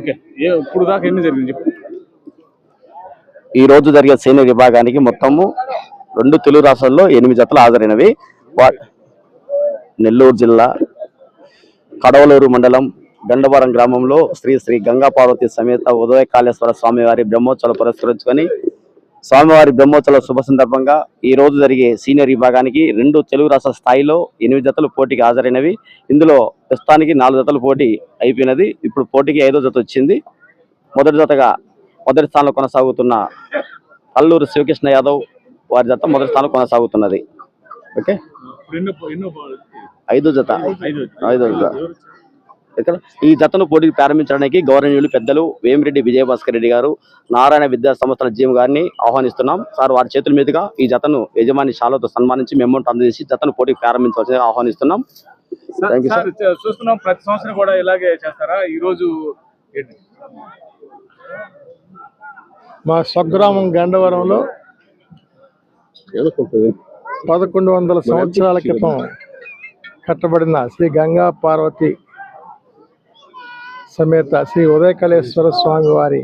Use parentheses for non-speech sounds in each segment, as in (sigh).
Okay. ఏ ఇప్పుడు దాకా ఎన్ని జరిగింది చెప్పు. ఈ రోజు జరిగే సీనియర్ విభాగానికి మొత్తము రెండు తెలుగు రాష్ట్రాల్లో ఎనిమిది జతలు హాజరైనవి. వా- నెల్లూరు జిల్లా కడవలూరు మండలం గండవరం గ్రామంలో శ్రీ శ్రీ గంగా పార్వతి సమేత ఉదయ కాళేశ్వర స్వామివారి బ్రహ్మోత్సవాలు పురస్కరించుకొని స్వామివారి బ్రహ్మోత్సవాల శుభ సందర్భంగా ఈ రోజు జరిగే సీనియర్ విభాగానికి రెండు తెలుగు రాష్ట్ర స్థాయిలో ఎనిమిది జతలు పోటీకి హాజరైనవి. ఇందులో ప్రస్తుతానికి నాలుగు జతలు పోటీ అయిపోయినది. ఇప్పుడు పోటీకి ఐదో జత వచ్చింది. మొదటి జతగా మొదటి స్థానంలో కొనసాగుతున్న అల్లూరు శివకృష్ణ యాదవ్ వారి జత మొదటి స్థానంలో కొనసాగుతున్నది. ఓకే? ఐదో జత. ఐదో జత. ఇక్కడ ఈ జతను పోటీకి ప్రారంభించడానికి గౌరవనీయులు పెద్దలు వేమిరెడ్డి విజయభాస్కర్ రెడ్డి గారు నారాయణ విద్యా సంస్థల జీఎం గారిని ఆహ్వానిస్తున్నాం. సార్ వారి చేతుల మీదుగా ఈ జతను యజమాని శాలతో సన్మానించి మెమౌంట్ అందజేసి జతను పోటీకి ప్రారంభించవలసిందిగా ఆహ్వానిస్తున్నాం. చూస్తున్నాం ప్రతి సంవత్సరం కూడా ఇలాగే చేస్తారా? ఈ రోజు? మా స్వగ్రామం గండవరంలో పదకొండు వందల సంవత్సరాల క్రితం కట్టబడిన శ్రీ గంగా పార్వతి సమేత శ్రీ ఉదయకళేశ్వర స్వామి వారి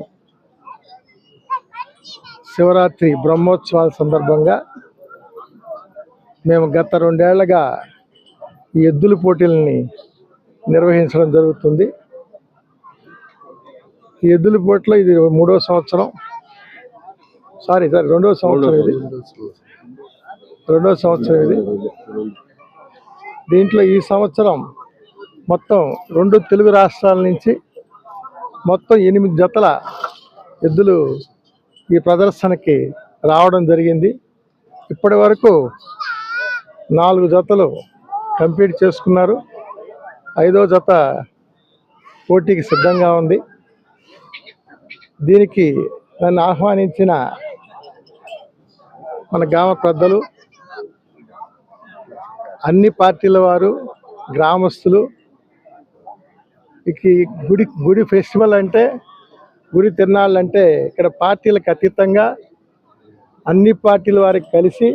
శివరాత్రి బ్రహ్మోత్సవాల సందర్భంగా మేము గత రెండేళ్ళుగా ఈ ఎద్దుల పోటీలని నిర్వహించడం జరుగుతుంది. ఈ ఎద్దుల పోటీలో ఇది మూడో సంవత్సరం. సారీ సారీ రెండో సంవత్సరం ఇది. రెండో సంవత్సరం ఇది. దీంట్లో ఈ సంవత్సరం మొత్తం రెండు తెలుగు రాష్ట్రాల నుంచి మొత్తం ఎనిమిది జతల ఎద్దులు ఈ ప్రదర్శనకి రావడం జరిగింది. ఇప్పటి వరకు నాలుగు జతలు కంప్లీట్ చేసుకున్నారు. ఐదో జత పోటీకి సిద్ధంగా ఉంది. దీనికి నన్ను ఆహ్వానించిన మన గ్రామ పెద్దలు అన్ని పార్టీల వారు గ్రామస్తులు గుడి గుడి ఫెస్టివల్ అంటే గుడి తిరణాలంటే అంటే ఇక్కడ పార్టీలకు అతీతంగా అన్ని పార్టీల వారికి కలిసి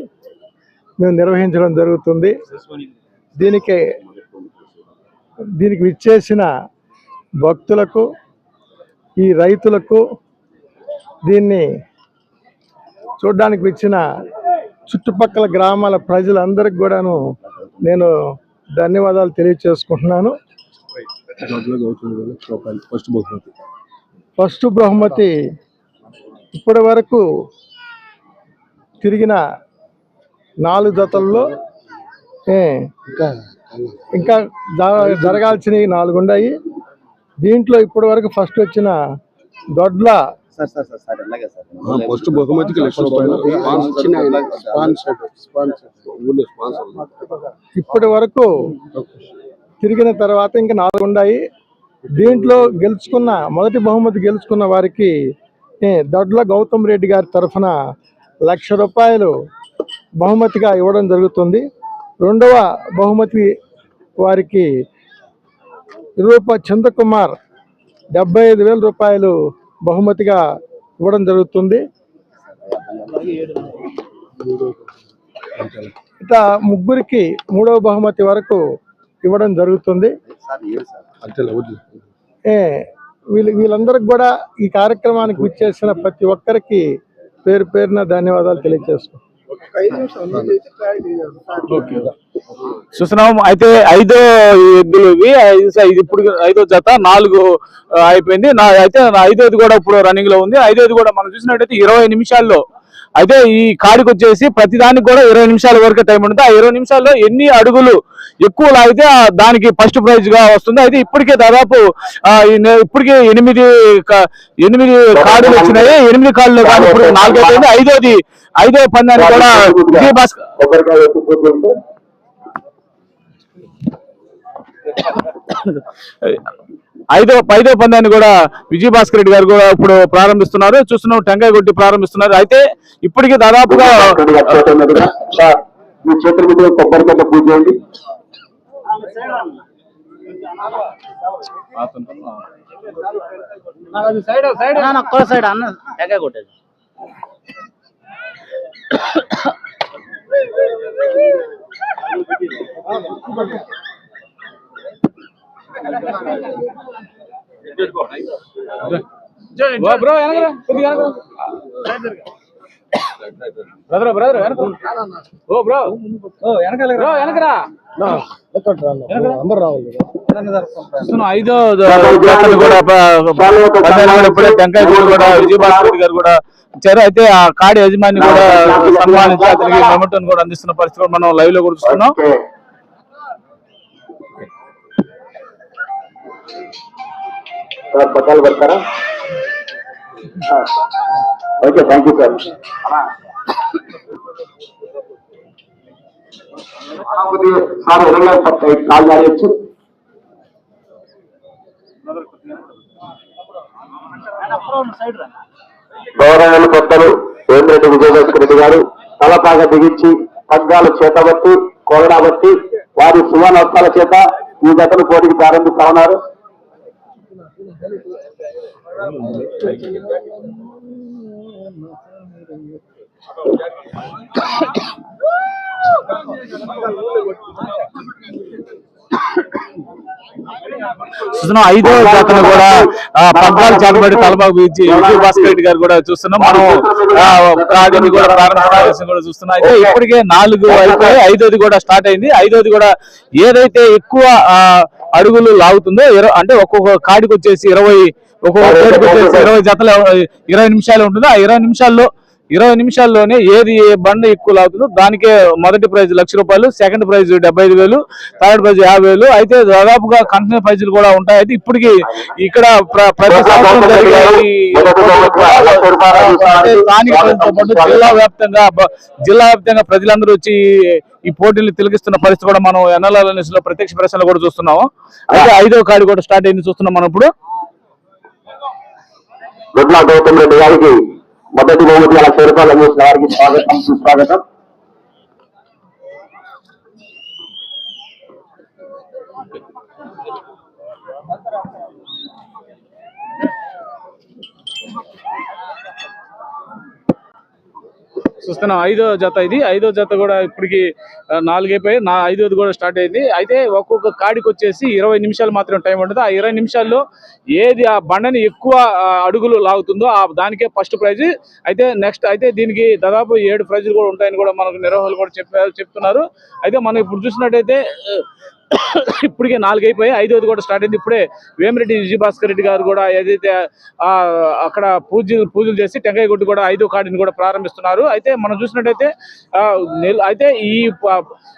మేము నిర్వహించడం జరుగుతుంది. దీనికి దీనికి విచ్చేసిన భక్తులకు ఈ రైతులకు దీన్ని చూడడానికి వచ్చిన చుట్టుపక్కల గ్రామాల ప్రజలందరికి కూడాను నేను ధన్యవాదాలు తెలియచేసుకుంటున్నాను ఫస్ట్ బహుమతి. ఇప్పటి వరకు తిరిగిన నాలుగు జతల్లో ఇంకా జరగాల్సినవి నాలుగు ఉన్నాయి. దీంట్లో ఇప్పటి వరకు ఫస్ట్ వచ్చిన Dodla sir sir sir sir అలాగే సార్. ఫస్ట్ బహుమతికి లక్ష రూపాయలు. ఇప్పటి వరకు తిరిగిన తర్వాత ఇంకా నాలుగు ఉన్నాయి. దీంట్లో గెలుచుకున్న మొదటి బహుమతి గెలుచుకున్న వారికి దొడ్ల గౌతమ్ రెడ్డి గారి తరఫున లక్ష రూపాయలు బహుమతిగా ఇవ్వడం జరుగుతుంది. రెండవ బహుమతి వారికి రూప చంద్రకుమార్ డెబ్బై ఐదు వేల రూపాయలు బహుమతిగా ఇవ్వడం జరుగుతుంది. ఇట ముగ్గురికి మూడవ బహుమతి వరకు ఇవ్వడం జరుగుతుంది. అంతే వద్దు. ఏ వీళ్ళు వీళ్ళందరికి కూడా ఈ కార్యక్రమానికి విచ్చేసిన ప్రతి ఒక్కరికి పేరు పేరున ధన్యవాదాలు తెలియజేస్తున్నాం చూస్తున్నాం. అయితే ఐదో ఎద్దులు ఇవి. ఐదు స- ఇది ఇప్పుడు ఐదో జత నాలుగు అయిపోయింది. నా అయితే ఐదోది కూడా ఇప్పుడు రన్నింగ్లో ఉంది. ఐదోది కూడా మనం చూసినట్టయితే ఇరవై నిమిషాల్లో అయితే ఈ కాడికి వచ్చేసి ప్రతి దానికి కూడా ఇరవై నిమిషాల వరకు టైం ఉంటుంది. ఆ ఇరవై నిమిషాల్లో ఎన్ని అడుగులు ఎక్కువ లాగితే దానికి ఫస్ట్ ప్రైజ్గా వస్తుంది. అయితే ఇప్పటికే దాదాపు ఇప్పటికే ఎనిమిది ఎనిమిది కార్డులు వచ్చినాయి. ఎనిమిది కార్డులు కానీ ఇప్పుడు నాలుగైపోయింది ఐదోది ఐదో పందాన్ని కూడా విజయ్ భాస్కర్ (coughs) (coughs) (coughs) ఐదో ఐదో పందాన్ని కూడా విజయ్ భాస్కర్ రెడ్డి గారు కూడా ఇప్పుడు ప్రారంభిస్తున్నారు. చూస్తున్నాం టెంకాయ కొట్టి ప్రారంభిస్తున్నారు. అయితే ఇప్పటికి దాదాపుగా మీ చేతుల మీద కొబ్బరికాయ పూజ చేయండి ఒక్క సైడ్ అన్న టెంకాయ కొట్టేది ఓ బ్రో వెనకరా కొద్దిగా వెనకరా బ్రదర్ బ్రదర్ వెనక ఓ బ్రో ఓ వెనకాల బ్రో వెనకరా అందరు రావాలి ఐదో ఇప్పుడే టెంకాయ కూడా విజయభాస్కర్ గారు కూడా ఇచ్చారు అయితే ఆ కాడి యజమాని కూడా సన్మానించి అతనికి మెమటోని కూడా అందిస్తున్న పరిస్థితి మనం లైవ్లో కూడా చూస్తున్నాం. సార్ పట్టాలు పెడతారా okay thank you sir sir ఎదురుగా కాల్ చేయొచ్చు గౌరవాలు కొత్తలు వేమిరెడ్డి విజయభాస్కర్ రెడ్డి గారు తలపాగ బిగించి పగ్గాలు చేతబట్టి కోగడాబట్టి వారి సువర్ణోత్సవాల చేత ఈ జతలు పోటీకి ప్రారంభిస్తా ఉన్నారు. చూస్తున్నాం ఐదో జాతను కూడా ఆ, పద్నాలుగు చేతబడి తలబాగు బీచ్ విజయభాస్కర్ రెడ్డి గారు కూడా చూస్తున్నాం. మనం ఆ, కూడా ప్రారంభం కూడా చూస్తున్నాం. అయితే ఇప్పటికే నాలుగు అయిపోయి ఐదోది కూడా స్టార్ట్ అయింది. ఐదోది కూడా ఏదైతే ఎక్కువ ఆ, అడుగులు లాగుతుందో అంటే ఒక్కొక్క కాడికి వచ్చేసి ఇరవై ఒక్కొక్క వచ్చేసి ఇరవై జతలు ఇరవై నిమిషాలు ఉంటుందో. ఆ ఇరవై నిమిషాల్లో ఇరవై నిమిషాల్లోనే ఏది ఏ బండ ఎక్కువ లాగుతుందో దానికే మొదటి ప్రైజ్ లక్ష రూపాయలు సెకండ్ ప్రైజ్ డెబ్బై ఐదు వేలు థర్డ్ ప్రైజ్ యాభై వేలు. అయితే దాదాపుగా కంపెనీ ప్రైజులు కూడా ఉంటాయి అయితే ఇప్పటికి ఇక్కడ ప్ర- ప్రతి సంవత్సరం జిల్లా వ్యాప్తంగా జిల్లా వ్యాప్తంగా ప్రజలందరూ వచ్చి ఈ పోటీలు తిలకిస్తున్న పరిస్థితి కూడా మనం ఎన్ఎల్ఆర్ న్యూస్లో ప్రత్యక్ష ప్రశ్నలు కూడా చూస్తున్నాము. అయితే ఐదో కాడి కూడా స్టార్ట్ అయింది చూస్తున్నాం మనం ఇప్పుడు. గుడ్ల గౌతమ్ రెడ్డి గారికి మొదటి బహుమతి అలా చేరుకోవాలని చూసిన వారికి స్వాగతం సుస్వాగతం. చూస్తున్నాం ఐదో జత ఇది. ఐదో జత కూడా ఇప్పటికి నాలుగైపోయి నా ఐదోది కూడా స్టార్ట్ అయింది. అయితే ఒక్కొక్క కాడికి వచ్చేసి ఇరవై నిమిషాలు మాత్రం టైం ఉంటుంది. ఆ ఇరవై నిమిషాల్లో ఏది ఆ బండని ఎక్కువ అడుగులు లాగుతుందో ఆ దానికే ఫస్ట్ ప్రైజ్. అయితే నెక్స్ట్ అయితే దీనికి దాదాపు ఏడు ప్రైజులు కూడా ఉంటాయని కూడా మనకు నిర్వాహకులు కూడా చెప్పారు చెప్తున్నారు. అయితే మనం ఇప్పుడు చూసినట్టయితే ఇప్పటికే నాలుగు అయిపోయి ఐదోది కూడా స్టార్ట్ అయింది. ఇప్పుడే వేమిరెడ్డి విజయభాస్కర్ రెడ్డి గారు కూడా ఏదైతే ఆ అక్కడ పూజలు పూజలు చేసి టెంకాయ గుడ్డు కూడా ఐదో కాడిని కూడా ప్రారంభిస్తున్నారు. అయితే మనం చూసినట్టయితే ఆ, అయితే ఈ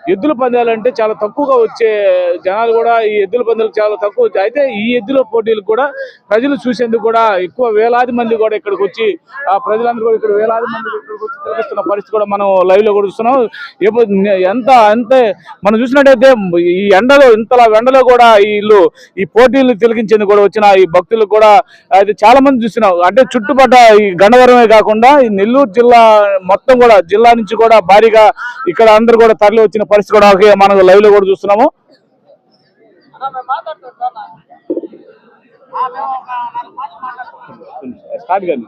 ఎద్దుల పందాలంటే చాలా తక్కువగా వచ్చే జనాలు కూడా ఈ ఎద్దుల పందాలు చాలా తక్కువ అయితే ఈ ఎద్దుల పోటీలు కూడా ప్రజలు చూసేందుకు కూడా ఎక్కువ వేలాది మంది కూడా ఇక్కడికి వచ్చి ఆ ప్రజలందరూ కూడా ఇక్కడ వేలాది మంది ఇక్కడికి వచ్చి తిరుగుతున్న పరిస్థితి కూడా మనం లైవ్లో కూడా చూస్తున్నాం. ఎంత అంతే మనం చూసినట్టయితే ఈ ఎండలో ఇంతలా ఎండలో కూడా వీళ్ళు ఈ పోటీలు తిలకించేందుకు కూడా వచ్చిన ఈ భక్తులు కూడా అది చాలా మంది చూసినాం అంటే చుట్టుపక్కల ఈ గండవరమే కాకుండా ఈ నెల్లూరు జిల్లా మొత్తం కూడా జిల్లా నుంచి కూడా భారీగా ఇక్కడ అందరూ కూడా తరలి వచ్చిన పరిస్థితి కూడా మనం లైవ్లో కూడా చూస్తున్నాము. స్టార్ట్ కానీ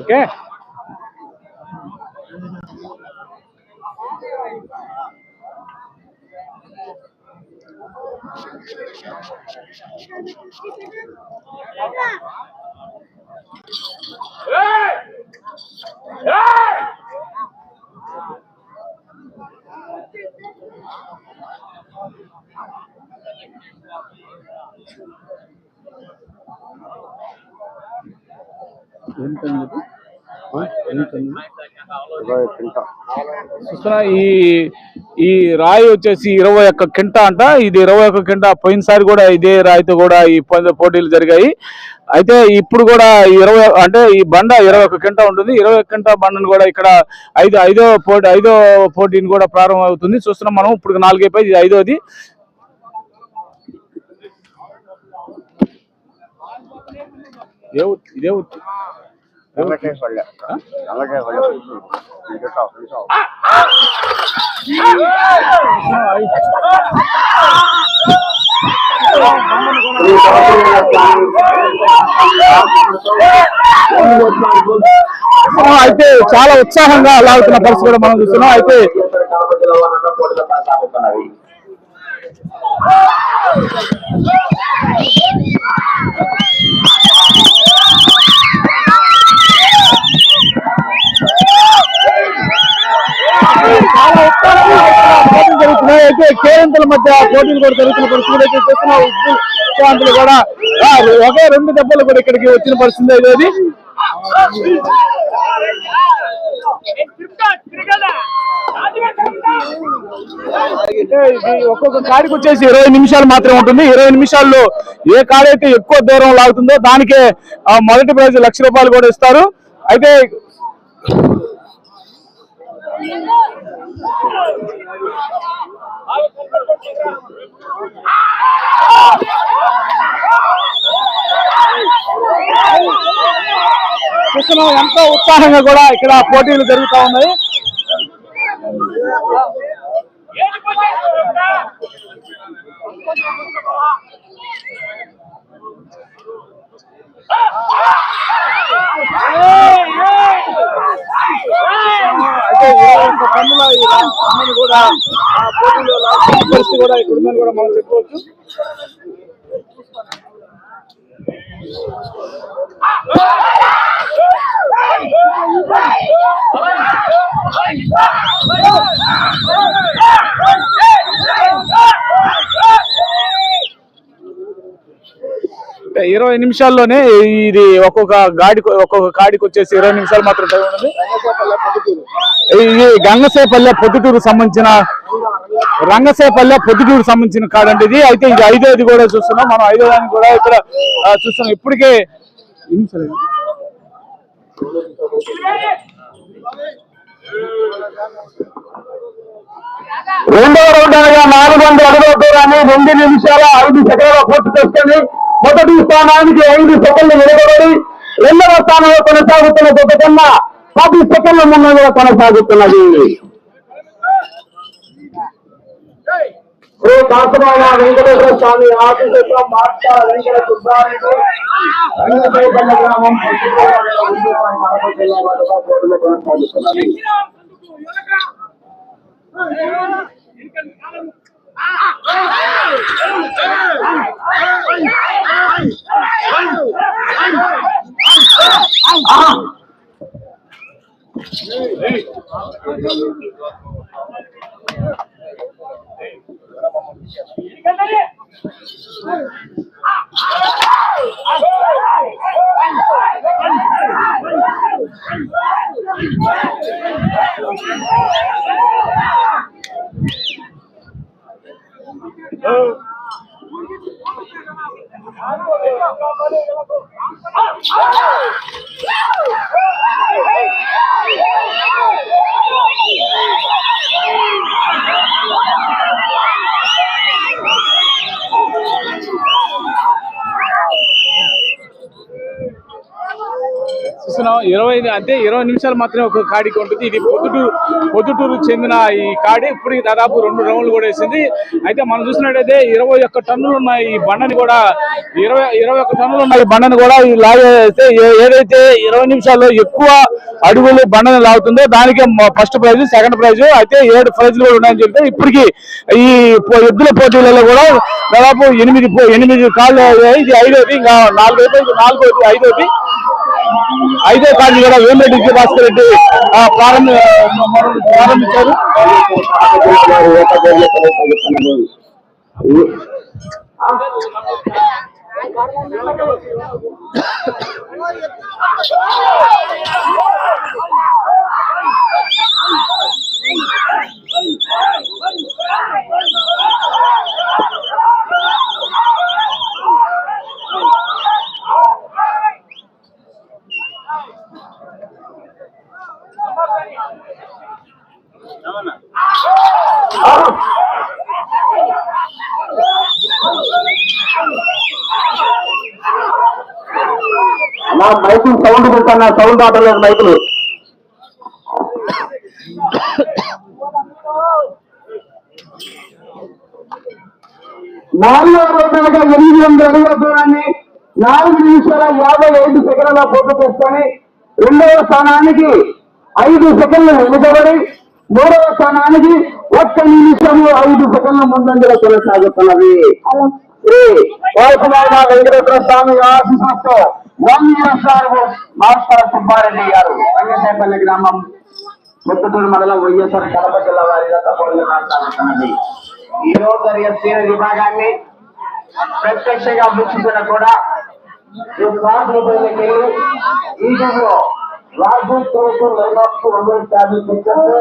ఓకే చూస్తున్నా ఈ ఈ రాయి వచ్చేసి ఇరవై ఒక్క కింట అంట. ఇది ఇరవై ఒక్క కింట పోయినసారి కూడా ఇదే రాయితో కూడా ఈ పంద పోటీలు జరిగాయి. అయితే ఇప్పుడు కూడా ఇరవై అంటే ఈ బండ ఇరవై ఒక్క కింట ఉంటుంది. ఇరవై ఒక్క కింట బండను కూడా ఇక్కడ ఐదు ఐదో పోటీ ఐదో పోటీని కూడా ప్రారంభం అవుతుంది చూస్తున్నాం మనం. ఇప్పుడు నాలుగైపోయి ఇది ఐదోది. ఏ ఊరు? ఇదే ఊరు. అయితే చాలా ఉత్సాహంగా లాగుతున్న పరిస్థితి కూడా మనం చూస్తున్నాం అయితే కడప జిల్లా వారంతా పోటీలో కొనసాగుతున్నవి చాలా ఉత్సాహంగా పోటీలు జరుగుతున్నాయి అయితే కేరింతల మధ్య పోటీలు కూడా జరుగుతున్న పరిస్థితులు అయితే చూస్తున్నాం. కూడా ఒకే రెండు దెబ్బలు కూడా ఇక్కడికి వచ్చిన పరిస్థితి అయితే ఒక్కొక్క కాడికి వచ్చేసి ఇరవై నిమిషాలు మాత్రమే ఉంటుంది. ఇరవై నిమిషాల్లో ఏ కాడి అయితే ఎక్కువ దూరం లాగుతుందో దానికే మొదటి ప్రైజ్ లక్ష రూపాయలు కూడా ఇస్తారు. అయితే చూస్తున్నాం ఎంతో ఉత్సాహంగా కూడా ఇక్కడ పోటీలు జరుగుతూ ఉన్నాయి అయితే ఇరవై ఒక్క టన్నుల ఈ అమ్మని కూడా ఆ పోటీలో పరిస్థితి కూడా ఇక్కడ ఉందని కూడా మనం చెప్పుకోవచ్చు ఇరవై నిమిషాల్లోనే ఇది ఒక్కొక్క గాడి ఒక్కొక్క కాడికి వచ్చేసి ఇరవై నిమిషాలు మాత్రం టైం ఉన్నది ఇది గంగసేపల్లె పొద్దుటూరు సంబంధించిన రంగసేపల్లె పొద్దుటూరు సంబంధించిన కాడండి ఇది. అయితే ఇది ఐదోది కూడా చూస్తున్నాం. మనం ఐదో దానికి కూడా ఇక్కడ చూస్తున్నాం. ఇప్పటికే రెండవ రౌండ్ అనగా నాలుగు వందల అడుగుల దూరాన్ని రెండు నిమిషాల ఐదు సెకండ్ల పూర్తి చేసుకుని మొదటి స్థానానికి ఐదు సెకండ్లు నిలబడి రెండవ స్థానంలో కొనసాగుతున్న జత పది సెకండ్ల ముందంగా కొనసాగుతున్నది శ్రీ కాసుమాల వెంకటేశ్వర స్వామి ఆఫీసు మార్చ వెంకట సుబ్బారెడ్డి రంగశేఖర గ్రామం పశ్చిమ కడప జిల్లా ఇరవై అంటే ఇరవై నిమిషాలు మాత్రమే ఒక కాడికి ఉంటుంది. ఇది పొద్దుటూరు పొద్దుటూరు చెందిన ఈ కాడి. ఇప్పటికి దాదాపు రెండు రౌండ్లు కూడా వేసింది. అయితే మనం చూసినట్టయితే ఇరవై ఒక్క టన్నులు ఉన్న ఈ బండని కూడా ఇరవై ఇరవై ఒక్క టన్నులు ఉన్న ఈ బండని కూడా ఈ లాగేస్తే ఏదైతే ఇరవై నిమిషాల్లో ఎక్కువ అడుగులు బండని లాగుతుందో దానికే ఫస్ట్ ప్రైజ్ సెకండ్ ప్రైజ్ అయితే ఏడు ప్రైజ్లు కూడా ఉన్నాయని చెప్తే ఇప్పటికి ఈ ఎద్దుల పోటీలలో కూడా దాదాపు ఎనిమిది పో- ఎనిమిది కాళ్ళు అయ్యాయి. ఇది ఐదోది ఇంకా నాలుగు అయిపోయింది నాలుగోది ఐదోది. ఐదో కార్డు కూడా వేమిరెడ్డి విజయభాస్కర్ రెడ్డి ఆ, ప్రారంభ ప్రారంభించారు. నా మైకులు సౌండ్ పెడతాను సౌండ్ ఆటలేదు మైకులు. నాలుగు రోజులుగా ఎనిమిది వందల అడుగుల దూరాన్ని నాలుగు నిమిషాల యాభై ఐదు సెకండ్ల పోటీ చేసుకొని రెండవ స్థానానికి ఐదు సెకండ్లు వెనుకబడి మూడవ స్థానానికి ఒక్క నిమిషము ఐదు సెకండ్ల ముందంజలో కొనసాగుతున్నది. శ్రీ వైకుమార్ వెంకటేశ్వర స్వామి ఆశీస్సులతో వన్ మాస్టర్ సుబ్బారెడ్డి గారు. రంగసేపల్లి గ్రామం ముత్తూరు మండలం వైఎస్ఆర్ కడప జిల్లా వారిగా తప్పకుండా కొనసాగుతున్నది. ఈ రోజు జరిగే సీనియర్ విభాగాన్ని ప్రత్యక్షంగా వీక్షించిన కూడా ఈ రాజుపల్లికి ఈ రోజు రాజు లైనప్ ఒంగోలు ట్యాబ్లెట్ తెచ్చేస్తే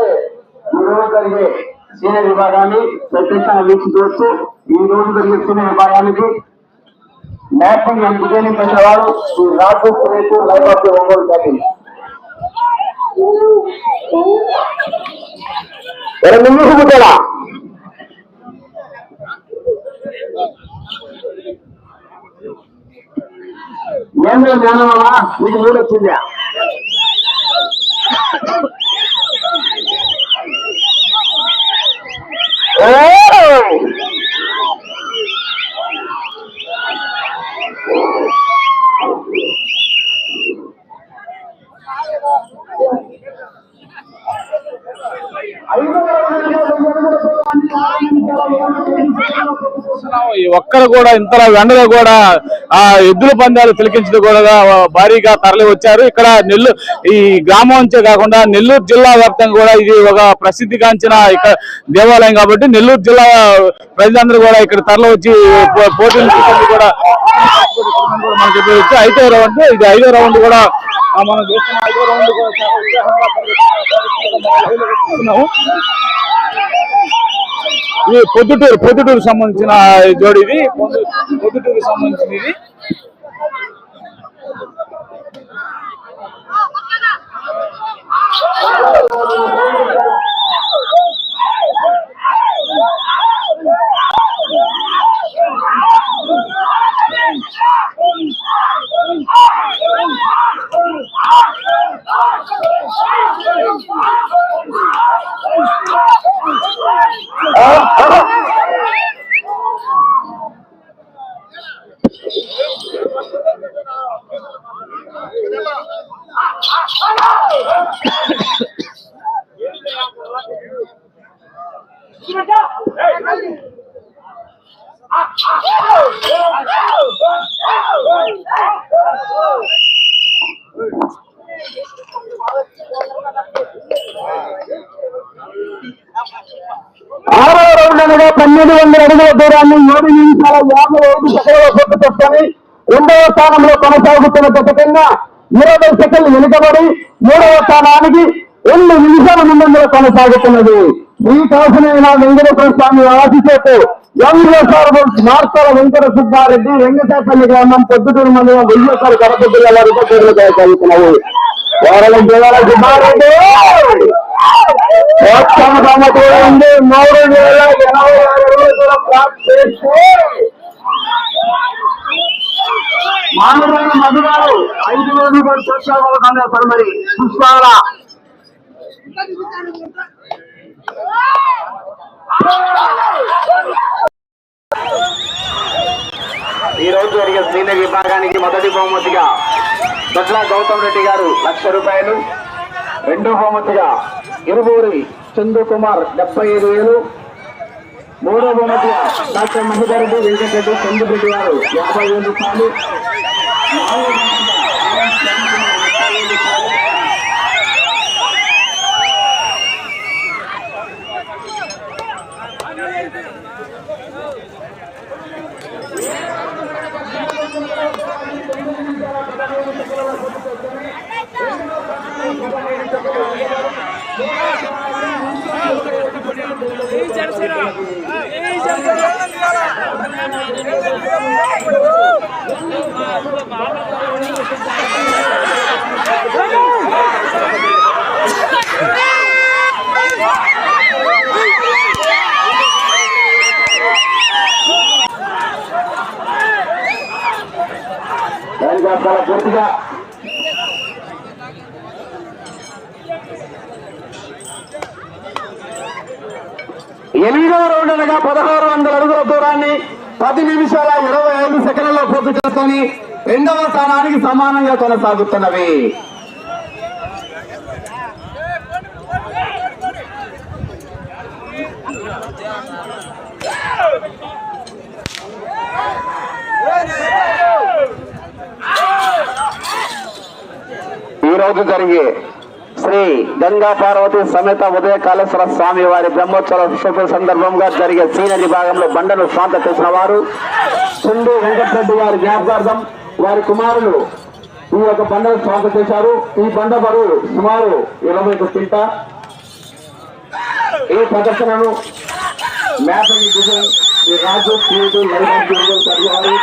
ఈ రోజు జరిగే సీనియర్ విభాగాన్ని ప్రత్యక్షంగా చేస్తూ ఈ రోజు జరిగే సీనియర్ విభాగానికి మ్యాపింగ్ అండ్ పెద్దవారు చేసేవారు ఈ రేపు లైనప్ ఒంగోలు ట్యాబ్లెట్ రెండు నిమిషం కూడా ఏంటో జ్ఞానమా మీకు మూడు వచ్చిందా ఈ కూడా ఇంతలా వెండగా కూడా ఆ ఎద్దుల పందాలు తిలకించడం కూడా భారీగా తరలి వచ్చారు. ఇక్కడ నెల్లూరు ఈ గ్రామం నుంచే కాకుండా నెల్లూరు జిల్లా వ్యాప్తంగా కూడా ఇది ఒక ప్రసిద్ధిగాంచిన ఇక్కడ దేవాలయం కాబట్టి నెల్లూరు జిల్లా ప్రజలందరూ కూడా ఇక్కడ తరలి వచ్చి పోటీలు కూడా మనం చెప్పవచ్చు ఐదో రౌండ్ ఇది ఐదో రౌండ్ కూడా మనం చూస్తున్న. ఐదో రౌండ్ కూడా ఉత్సాహంగా ఇది పొద్దుటూరు పొద్దుటూరు సంబంధించిన జోడి ఇది. పొద్దు- పొద్దుటూరు సంబంధించిన ఇది. ఆరవ రౌండ్ పన్నెండు వందల అడుగుల దూరాన్ని ఏడు నిమిషాల యాభై ఐదు సెకండ్ల పూర్తి చేసుకొని రెండవ స్థానంలో కొనసాగుతున్న జత ఇరవై సెకండ్లు వెనుకబడి మూడవ స్థానానికి రెండు నిమిషాల ముందంలో కొనసాగుతున్నది. ఈ కాసునైన వెంకటేశ్వర స్వామి ఆశిసేపు మార్తల వెంకట సుబ్బారెడ్డి వెంకటేపల్లి గ్రామం పొద్దుటూరు మండలం వైఎస్ఆర్ కడప జిల్లా వారితో పేర్లు కొనసాగుతున్నాయి జిల్లాల సుబ్బారెడ్డి! మొత్తం మూడు వేల ఎనభై ఆరు రోజుల మానవులైన మధుగారు ఐదు రోజులు కూడా చూసుకోవాలి మరి? చూసుకోవాలా ఈ రోజు జరిగే సీనియర్ విభాగానికి మొదటి బహుమతిగా దొడ్ల గౌతమ్ రెడ్డి గారు లక్ష రూపాయలు. రెండో బహుమతిగా ఇరువూరి చందు కుమార్ డెబ్బై ఐదు వేలు. మూడో బహుమతిగా డాక్టర్ మహిళ రెడ్డి వెంకటరెడ్డి చందురెడ్డి గారు యాభై వేలు రూపాయలు. చాలా పూర్తిగా ఎనిమిదవ రౌండ్ అనగా పదహారు వందల అడుగుల దూరాన్ని పది నిమిషాల ఇరవై ఐదు సెకండ్లలో పూర్తి చేసుకొని రెండవ స్థానానికి సమానంగా కొనసాగుతున్నవి. ఈ రోజు జరిగే శ్రీ గంగా పార్వతి సమేత ఉదయ కాళేశ్వర స్వామి వారి బ్రహ్మోత్సవ శుభ సందర్భంగా జరిగే సీనరీ విభాగంలో బండను స్వాంత చేసిన వారు చుండు వెంకటరెడ్డి వారి జ్ఞాపకార్థం వారి కుమారులు ఈ యొక్క బండను స్వాంత చేశారు. ఈ బండ బరువు సుమారు ఇరవై ఒక కింట. ఈ ప్రదర్శనను mapping design Raju creative life and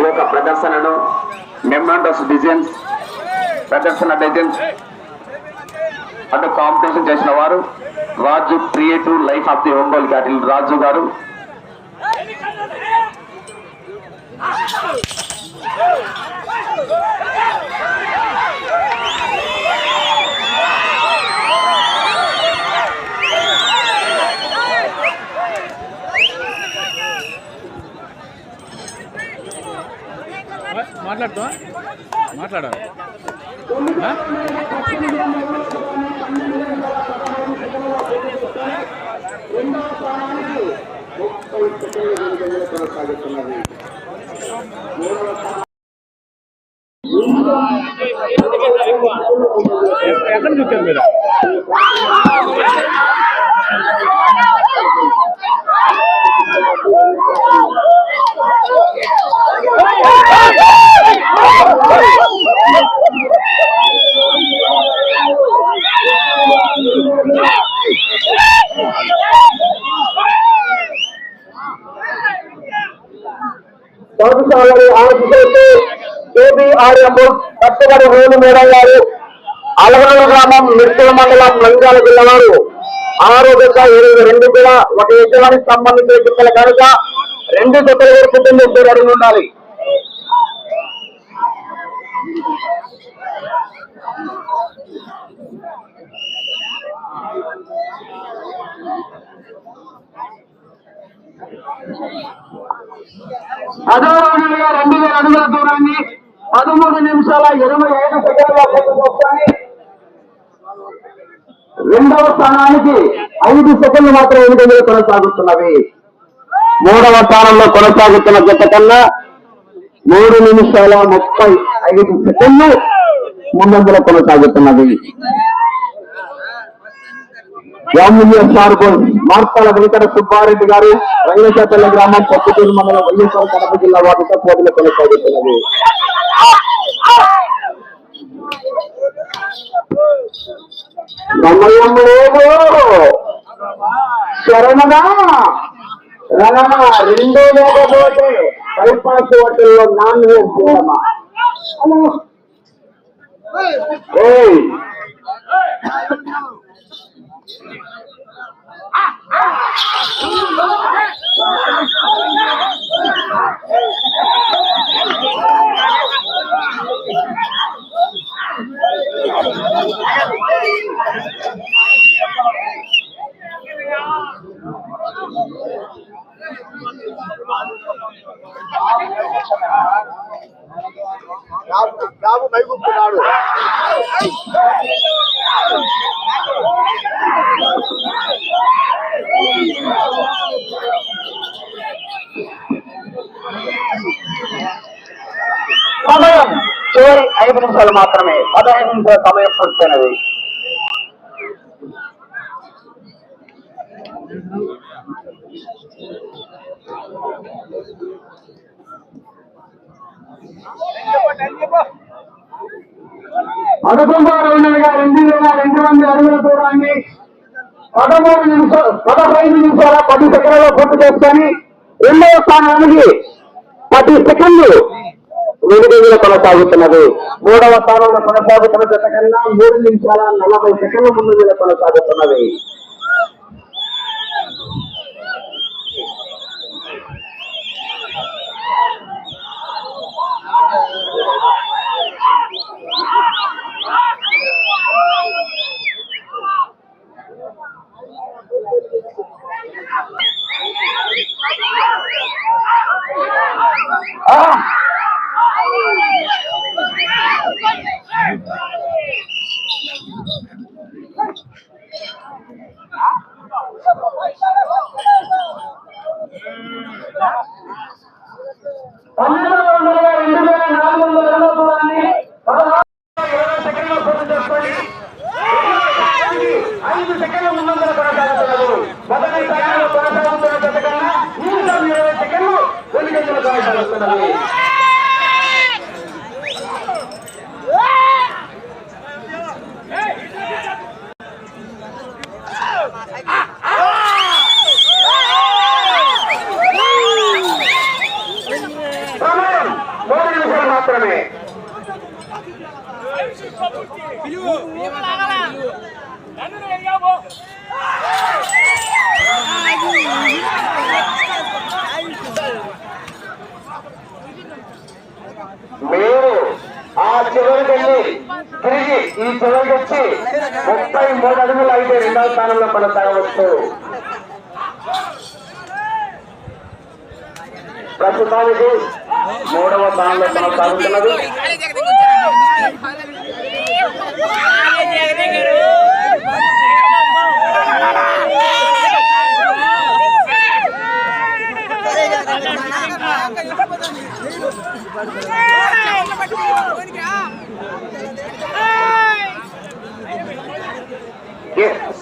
యొక్క ప్రదర్శనను మెమెంటోస్ డిజైన్స్ ప్రదర్శన డిజైన్స్ అటు కాంపిటీషన్ చేసిన వారు Raju creative life of the Ongole cattle. Raju గారు. మాట్లాడుతా మాట్లాడాలి? ఎక్కడ పాఠశాలని ఆలోచిస్తూ కేబీ ఆర్యము కట్టుబడి రోడ్డు మేడం గారు అలగనూరు గ్రామం మిర్తుల మండలం నంద్యాల జిల్లా వారు. ఆరోగ్య ఎనిమిది రెండు కూడా ఒక యజమానికి సంబంధించిన చుక్కల కనుక రెండు జతల కూడా కుటుంబం ఉండాలి అదే రోజులుగా రెండు వేల అడుగుల దూరాన్ని పదమూడు నిమిషాల ఇరవై ఐదు సెకండ్ల వస్తాయి రెండవ స్థానానికి ఐదు సెకండ్లు మాత్రం ఎన్నికలు కొనసాగుతున్నవి. మూడవ స్థానంలో కొనసాగుతున్న జత కన్నా మూడు నిమిషాల ముప్పై ఐదు సెకండ్లు ముందంజలో కొనసాగుతున్నది యామిలియన్ సార్బోల్ మార్తాల వెంకట సుబ్బారెడ్డి గారు రంగశాపల్లి గ్రామం పొక్కుటూరు మండలం వైఎస్ఆర్ కడప జిల్లా వాటితో పోటీలు కొనసాగుతున్నది సమయం లేదు శరణగా రెండో లేకపోతే బైపాస్ హోటల్లో నాన్ వెజ్ తినమా బాబు మైగుతున్నాడు (laughs) ఐదు నిమిషాలు మాత్రమే. పదహైదు నిమిషాల సమయం పూర్తయినది అనుకుంటారు ఉండగా రెండు వేల రెండు వందల అడుగుల దూరాన్ని పదమూడు నిమిషాలు పదహైదు నిమిషాల పది సెకండ్లలో పూర్తి చేసుకొని రెండవ స్థానానికి పది సెకండ్లు వేడివేడిగా కొనసాగుతున్నది. మూడవ స్థానంలో కొనసాగుతున్న జత కన్నా మూడు నిమిషాల నలభై సెకండ్ల ముందు మీద కొనసాగుతున్నది. మాత్రమే. మీరు ఆ చివరికి వెళ్ళి తిరిగి ఈ చివరికి వచ్చి ముప్పై మూడు అడుగులు అయితే రెండవ స్థానంలో కొనసాగవచ్చు ప్రస్తుతానికి మూడవ స్థానంలో కొనసాగుతున్నది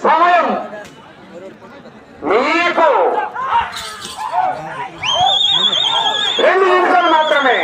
సమయం మీకు రెండు నిమిషాలు మాత్రమే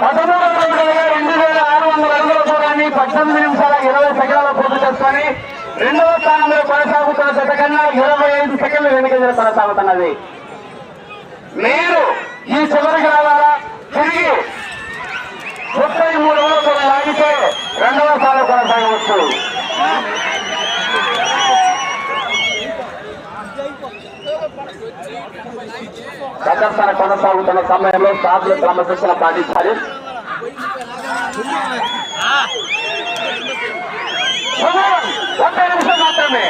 పదమూడు వందల రెండు వేల ఆరు వందల అడుగుల దూరాన్ని పద్దెనిమిది నిమిషాల ఇరవై సెకండ్ల పూర్తి చేసుకొని రెండవ స్థానంలో కొనసాగుతున్న జత కన్నా ఇరవై ఐదు సెకండ్లు వెనుకంజలు కొనసాగుతున్నది మీరు ఈ చివరికి రావాలా? తిరిగి ముప్పై మూడు వరకు లాగితే రెండవ సార్లు కొనసాగవచ్చు. ప్రదర్శన కొనసాగుతున్న సమయంలో సాధులు క్రమశిక్షణ పాటించాలి. సమయం ఒక్క నిమిషం మాత్రమే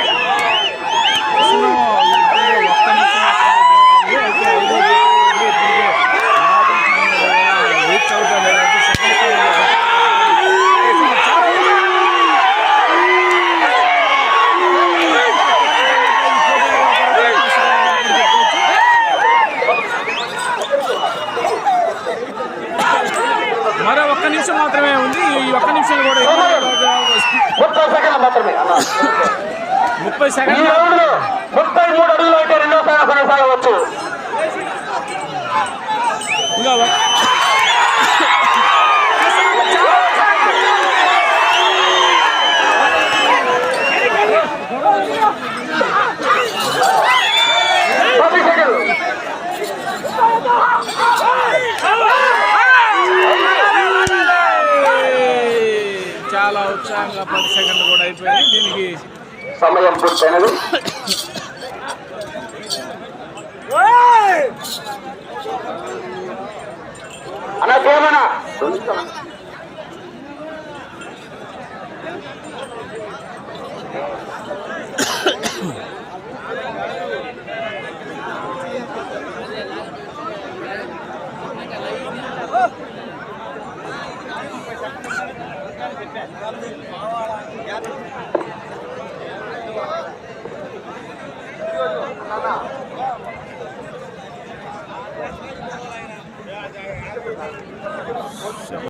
మరో ఒక్క నిమిషం మాత్రమే ఉంది ఈ ఒక్క నిమిషం కూడా ముప్పై సెకండ్లు మాత్రమే. ముప్పై ఈ సెకండ్ రౌండ్లో ముప్పై మూడు అడుగులు అయితే రెండో కొనసాగవచ్చు ఇంకా ఒక్క- పది సెకండ్లు చాలా ఉత్సాహంగా పది సెకండ్లు కూడా అయిపోయింది దీనికి సమయం పూర్తయినది. అన్న